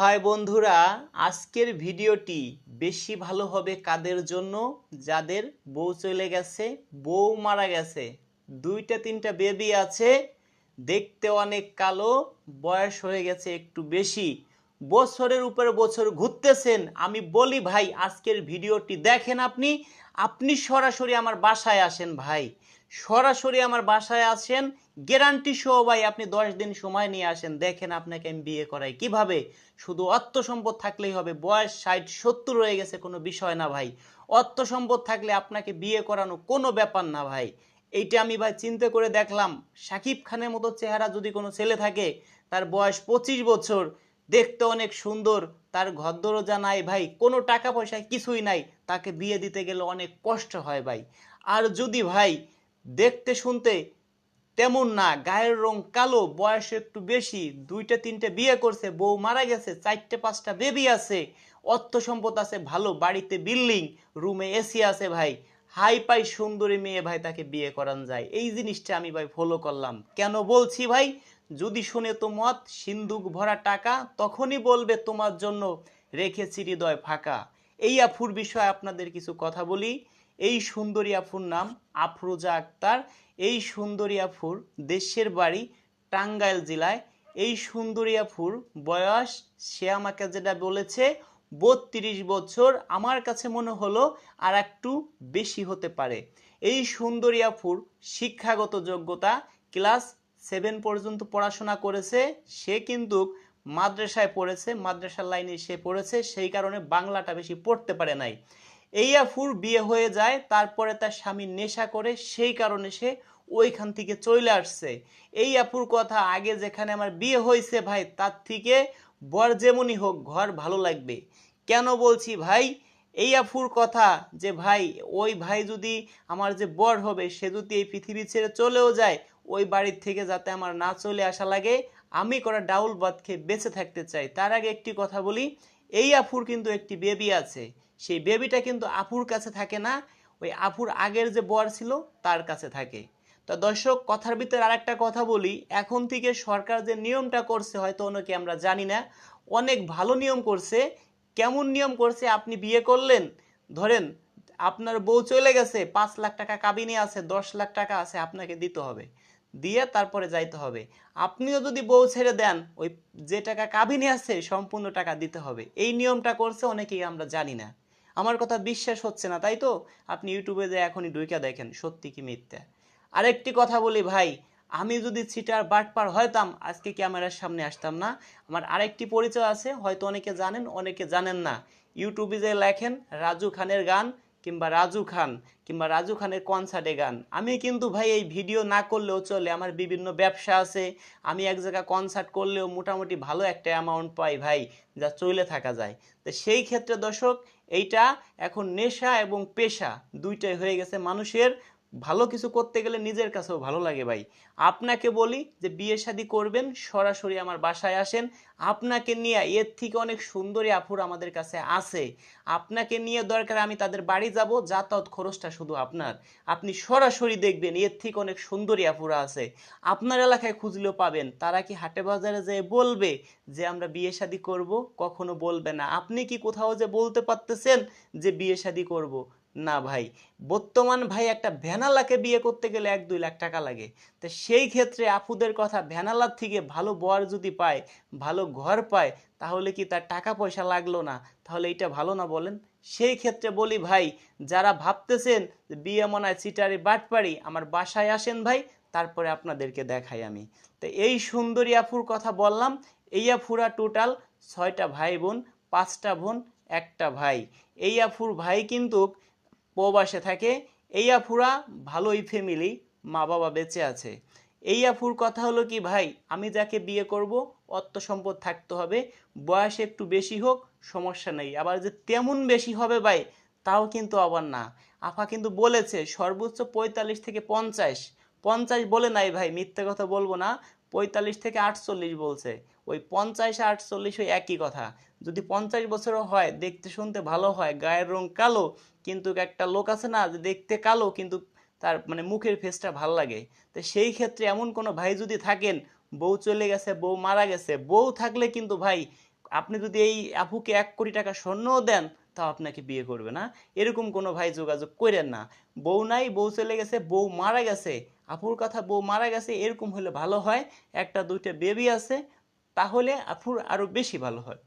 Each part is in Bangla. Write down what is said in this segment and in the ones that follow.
হয় বন্ধুরা, আজকের ভিডিওটি বেশি ভালো হবে কাদের জন্য? যাদের বউ চলে গেছে, বউ মারা গেছে, দুইটা তিনটা বেবি আছে, দেখতে অনেক কালো, বয়স হয়ে গেছে একটু বেশি। বছরের উপরে বছর ঘুরতেছেন, আমি বলি ভাই, আজকের ভিডিওটি দেখেন আপনি আপনি সরাসরি আমার বাসায় আসেন ভাই। সরাসরি আমার বাসায় আসেন। গ্যারান্টি সহ ভাই আপনি দশ দিন সময় নিয়ে আসেন। দেখেন আপনাকে আমি বিয়ে করাই। কীভাবে? শুধু অর্থ সম্পদ থাকলেই হবে। বয়স ষাট, সত্তর হয়ে গেছে, কোনো বিষয় না ভাই। অর্থ সম্পদ থাকলে আপনাকে বিয়ে করানো কোনো ব্যাপার না ভাই। এইটা আমি ভাই চিন্তা করে দেখলাম। সাকিব খানের মতো চেহারা যদি কোনো ছেলে থাকে, তার বয়স পঁচিশ বছর, দেখতে অনেক সুন্দর, তার ঘর দরজা নাই ভাই, কোনো টাকা পয়সা কিছুই নাই, তাকে বিয়ে দিতে গেলে অনেক কষ্ট হয় ভাই। আর যদি ভাই দেখতে শুনতে তেমন না, গায়ের রং কালো, বয়স একটু বেশি, দুইটা তিনটে বিয়ে করছে, বউ মারা গেছে, চারটে পাঁচটা বেবি আছে, অর্থ সম্পদ আছে ভালো, বাড়িতে বিল্ডিং রুমে এসি আছে ভাই হাই পাই সুন্দরী মেয়ে ভাই তাকে বিয়ে করান যায়, এই জিনিসটা আমি ভাই ফলো করলাম। কেন বলছি ভাই? যদি শুনে তো মত সিন্দুক ভরা টাকা, তখনই বলবে তোমার জন্য রেখেছি হৃদয় ফাঁকা। এই আফুর বিষয়ে আপনাদের কিছু কথা বলি। এই সুন্দরী আফুর নাম আফরোজা আক্তার। এই সুন্দরী আফুর দেশের বাড়ি টাঙ্গাইল জেলায়। এই সুন্দরী আফুর বয়স সে আমাকে যেটা বলেছে, বত্রিশ বছর। আমার কাছে মনে হলো আর একটু বেশি হতে পারে। এই সুন্দরী আফুর শিক্ষাগত যোগ্যতা, ক্লাস সেভেন পর্যন্ত পড়াশোনা করেছে। সে কিন্তু মাদ্রাসায় পড়েছে, মাদ্রাসার লাইনে সে পড়েছে। সেই কারণে বাংলাটা বেশি পড়তে পারে নাই। এই আফুর বিয়ে হয়ে যায়, তারপরে তার স্বামী নেশা করে, সেই কারণে সে ওইখান থেকে চলে আসছে। এই আপুর কথা আগে যেখানে আমার বিয়ে হয়েছে ভাই, তার থেকে বর যেমনই হোক, ঘর ভালো লাগবে। কেন বলছি ভাই? এই আফুর কথা যে ভাই, ওই ভাই যদি আমার যে বর হবে, সে যদি এই পৃথিবী ছেড়ে চলেও যায়, ওই বাড়ির থেকে যাতে আমার না চলে আসা লাগে, আমি করা ডাউল ভাত খেয়ে বেঁচে থাকতে চাই। তার আগে একটি কথা বলি, এই আফুর কিন্তু একটি বেবি আছে। সেই বেবিটা কিন্তু আপুর কাছে থাকে না, ওই আপুর আগের যে বর ছিল তার কাছে থাকে। তো দর্শক, কথার ভিতরে আর একটা কথা বলি, এখন থেকে সরকার যে নিয়মটা করছে, হয়তো অনেকে আমরা জানি না, অনেক ভালো নিয়ম করছে, কেমন নিয়ম করছে আপনি বিয়ে করলেন, ধরেন আপনার বউ চলে গেছে, পাঁচ লাখ টাকা কাবিনে আছে, দশ লাখ টাকা আছে, আপনাকে দিতে হবে। দিয়ে তারপরে যাইতে হবে। আপনিও যদি বউ ছেড়ে দেন, ওই যে টাকা কাবিনে আছে, সম্পূর্ণ টাকা দিতে হবে। এই নিয়মটা করছে অনেকেই, আমরা জানি না। আমার কথা বিশ্বাস হচ্ছে না, তাই তো? আপনি ইউটিউবে যে এখনই ডুইকা দেখেন, সত্যি কি মিথ্যা? আরেকটি কথা বলি ভাই, আমি যদি ছিটার বাটপার হয়তাম, আজকে ক্যামেরার সামনে আসতাম না। আমার আরেকটি পরিচয় আছে, হয়তো অনেকে জানেন অনেকে জানেন না। ইউটিউবে যে লেখেন, রাজু খানের গান কিংবা রাজু খান কিংবা রাজু খানের কনসার্টে গান। আমি কিন্তু ভাই এই ভিডিও না করলেও চলে, আমার বিভিন্ন ব্যবসা আছে। আমি এক জায়গায় কনসার্ট করলেও মোটামুটি ভালো একটা অ্যামাউন্ট পাই ভাই, যা চলে থাকা যায়। তো সেই ক্ষেত্রে দর্শক, এইটা এখন নেশা এবং পেশা দুইটাই হয়ে গেছে মানুষের। ভালো কিছু করতে গেলে নিজের কাছেও ভালো লাগে ভাই। আপনাকে বলি যে বিয়ে শাদী করবেন, সরাসরি আমার বাসায় আসেন। আপনাকে নিয়ে এর থেকে অনেক সুন্দরী আপুর আমাদের কাছে আছে। আপনাকে নিয়ে দরকার আমি তাদের বাড়ি যাব, যাতায়াত খরচটা শুধু আপনার। আপনি সরাসরি দেখবেন এর থেকে অনেক সুন্দরী আপুরা আছে। আপনার এলাকায় খুঁজলেও পাবেন। তারা কি হাটে বাজারে যেয়ে বলবে যে আমরা বিয়ে শাদী করব? কখনো বলবে না। আপনি কি কোথাও যে বলতে পারতেছেন যে বিয়ে শাদী করব? না ভাই, বর্তমান ভাই একটা ভ্যানালাকে বিয়ে করতে গেলে এক দুই লাখ টাকা লাগে। তো সেই ক্ষেত্রে আপুদের কথা, ভ্যানালার থেকে ভালো বর যদি পায়, ভালো ঘর পায়, তাহলে কি তার টাকা পয়সা লাগল না? তাহলে এটা ভালো না বলেন? সেই ক্ষেত্রে বলি ভাই, যারা ভাবতেছেন বিয়ে মনায় চিটারি বাটপাড়ি, আমার বাসায় আসেন ভাই, তারপরে আপনাদেরকে দেখাই আমি। তো এই সুন্দরী আফুর কথা বললাম, এই আফুরা টোটাল ছয়টা ভাই বোন, পাঁচটা বোন, একটা ভাই। এই আফুর ভাই কিন্তু প্রবাসে থাকে। এই আফুরা ভালোই ফ্যামিলি মা বাবা বেঁচে আছে। এই আফুর কথা হলো কি, ভাই, আমি যাকে বিয়ে করব, অর্থ সম্পদ থাকতে হবে। বয়স একটু বেশি হোক, সমস্যা নেই। আবার যে তেমন বেশি হবে ভাই, তাও কিন্তু আবার না। আফা কিন্তু বলেছে, সর্বোচ্চ পঁয়তাল্লিশ থেকে পঞ্চাশ। পঞ্চাশ বলে নাই ভাই, মিথ্যে কথা বলব না। পঁয়তাল্লিশ থেকে আটচল্লিশ বলছে। ওই পঞ্চাশ, আটচল্লিশ ওই একই কথা। যদি পঞ্চাশ বছরও হয়, দেখতে শুনতে ভালো হয়, গায়ের রং কালো কিন্তু একটা লোক আছে না যে দেখতে কালো, কিন্তু তার মানে মুখের ফেসটা ভালো লাগে। তো সেই ক্ষেত্রে এমন কোনো ভাই যদি থাকেন, বউ চলে গেছে, বউ মারা গেছে, বউ থাকলে কিন্তু ভাই আপনি যদি এই আপুকে এক কোটি টাকা স্বর্ণও দেন, তাও আপনাকে বিয়ে করবে না। এরকম কোনো ভাই যোগাযোগ করেন না। বউ নাই, বউ চলে গেছে, বউ মারা গেছে, আপুর কথা বউ মারা গেছে, এরকম হলে ভালো হয়। একটা, দুইটা বেবি আছে, তাহলে আপুর আরও বেশি ভালো হয়।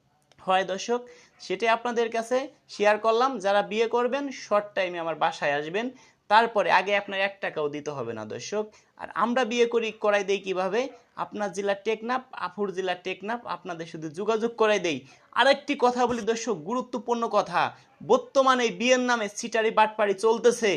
হয় দর্শক, সেটাই আপনাদের কাছে শেয়ার করলাম। যারা বিয়ে করবেন শর্ট টাইমে আমার বাসায় আসবেন, তারপরে আগে আপনার এক টাকাও দিতে হবে না দর্শক। আর আমরা বিয়ে করি, করাই দেই কীভাবে? আপনার জেলা টেকনাপ আফুর জেলা টেকনাপ আপনাদের শুধু যোগাযোগ করাই দেই। আরেকটি কথা বলি দর্শক, গুরুত্বপূর্ণ কথা, বর্তমানে বিয়ের নামে সিটারি বাটপাড়ি চলতেছে।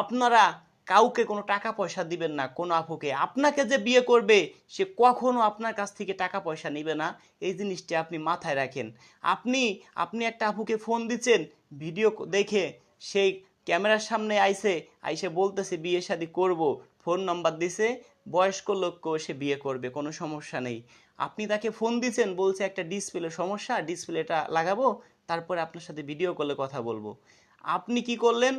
আপনারা কাউকে কোনো টাকা পয়সা দিবেন না, কোনো আপুকে। আপনাকে যে বিয়ে করবে, সে কখনো আপনার কাছ থেকে টাকা পয়সা নেবে না। এই জিনিসটি আপনি মাথায় রাখেন। আপনি আপনি একটা আপুকে ফোন দিচ্ছেন, ভিডিও দেখে সেই ক্যামেরার সামনে আইসে আইসে বলতেছে, বিয়ে শাদি করব। ফোন নাম্বার দিছে, বয়স্ক লোককেও সে বিয়ে করবে, কোনো সমস্যা নেই। আপনি তাকে ফোন দিচ্ছেন, বলছে একটা ডিসপ্লে সমস্যা, ডিসপ্লেটা লাগাবো, তারপরে আপনার সাথে ভিডিও কলে কথা বলব। আপনি কি করলেন?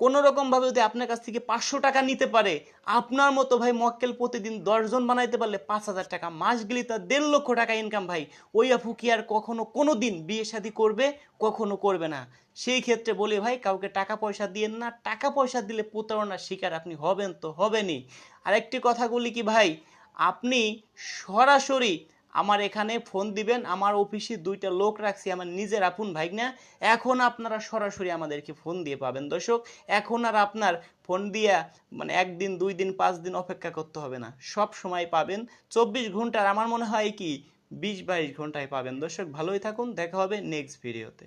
কোনো রকমভাবে যদি আপনার কাছ থেকে পাঁচশো টাকা নিতে পারে, আপনার মতো ভাই মক্কেল প্রতিদিন দশজন বানাইতে পারলে পাঁচ হাজার টাকা। মাস গেলে তার দেড় লক্ষ টাকা ইনকাম ভাই। ওই আপু কি আর কখনো কোনো দিন বিয়ে শাদি করবে, কখনো করবে না। সেই ক্ষেত্রে বলি ভাই, কাউকে টাকা পয়সা দিয়েন না। টাকা পয়সা দিলে প্রতারণার শিকার আপনি হবেন তো হবেনই। আরেকটি কথা বলি কি ভাই, আপনি সরাসরি আমার এখানে ফোন দিবেন, আমার অফিসে দুইটা লোক রাখছি, আমার নিজের আপন ভাইগনা এখন আপনারা সরাসরি আমাদেরকে ফোন দিয়ে পাবেন। দর্শক, এখন আর আপনার ফোন দিয়া মানে একদিন, দুই দিন, পাঁচ দিন অপেক্ষা করতে হবে না। সব সময় পাবেন, চব্বিশ ঘণ্টার, আমার মনে হয় কি, বিশ বাইশ ঘন্টায় পাবেন। দর্শক, ভালোই থাকুন, দেখা হবে নেক্সট ভিডিওতে